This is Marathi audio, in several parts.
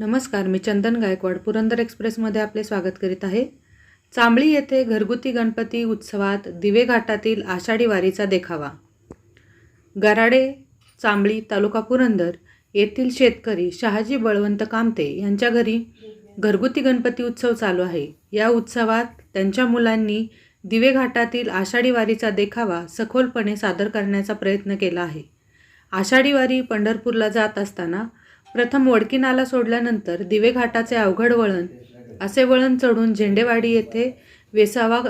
नमस्कार मी चंदन गायकवाड पुरंदर एक्सप्रेसमध्ये आपले स्वागत करीत आहे. चांबळी येथे घरगुती गणपती उत्सवात दिवे घाटातील आषाढी वारीचा देखावा. गराडे चांबळी तालुका पुरंदर येथील शेतकरी शहाजी बळवंत कामते यांच्या घरी घरगुती गणपती उत्सव चालू आहे. या उत्सवात त्यांच्या मुलांनी दिवे घाटातील आषाढी वारीचा देखावा सखोलपणे सादर करण्याचा प्रयत्न केला आहे. आषाढी वारी पंढरपूरला जात असताना प्रथम वडकी नाला सोडल्यानंतर दिवे घाटाचे अवघड वळण असे वळण चढून झेंडेवाडी येथे वेसावा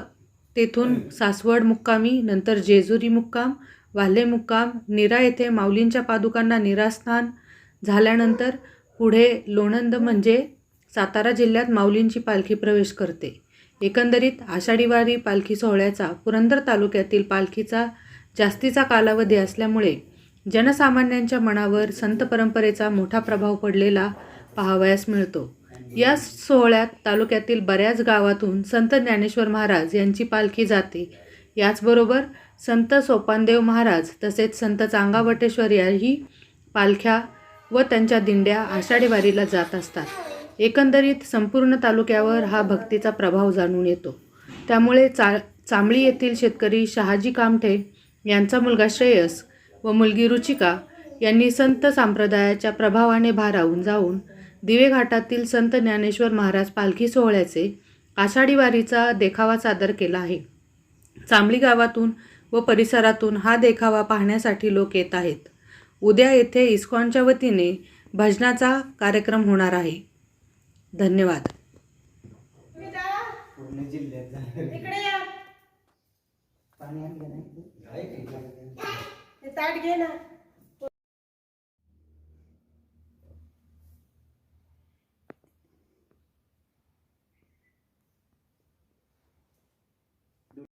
तेथून सासवड मुक्कामी नंतर जेजुरी मुक्काम वाल्हे मुक्काम निरा येथे माऊलींच्या पादुकांना निरास्थान झाल्यानंतर पुढे लोणंद म्हणजे सातारा जिल्ह्यात माऊलींची पालखी प्रवेश करते. एकंदरीत आषाढीवारी पालखी सोहळ्याचा पुरंदर तालुक्यातील पालखीचा जास्तीचा कालावधी असल्यामुळे जनसामान्यांच्या मनावर संत परंपरेचा मोठा प्रभाव पडलेला पाहावयास मिळतो. या सोहळ्यात तालुक्यातील बऱ्याच गावातून संत ज्ञानेश्वर महाराज यांची पालखी जाते. याचबरोबर संत सोपानदेव महाराज तसेच संत चांगावटेश्वर याही पालख्या व त्यांच्या दिंड्या आषाढी वारीला जात असतात. एकंदरीत संपूर्ण तालुक्यावर हा भक्तीचा प्रभाव जाणून येतो. त्यामुळे चा चांबळी येथील शेतकरी शहाजी कामठे यांचा मुलगा श्रेयस व मुलगी रुचिका यांनी संत संप्रदायाच्या प्रभावाने भारावून जाऊन दिवे घाटातील संत ज्ञानेश्वर महाराज पालखी सोहळ्याचे आषाढी वारीचा देखावा सादर केला आहे. चांबळी गावातून व परिसरातून हा देखावा पाहण्यासाठी लोक येत आहेत. उद्या येथे इस्कॉनच्या वतीने भजनाचा कार्यक्रम होणार आहे. धन्यवाद. जिल्ह्यात ताट घे ना.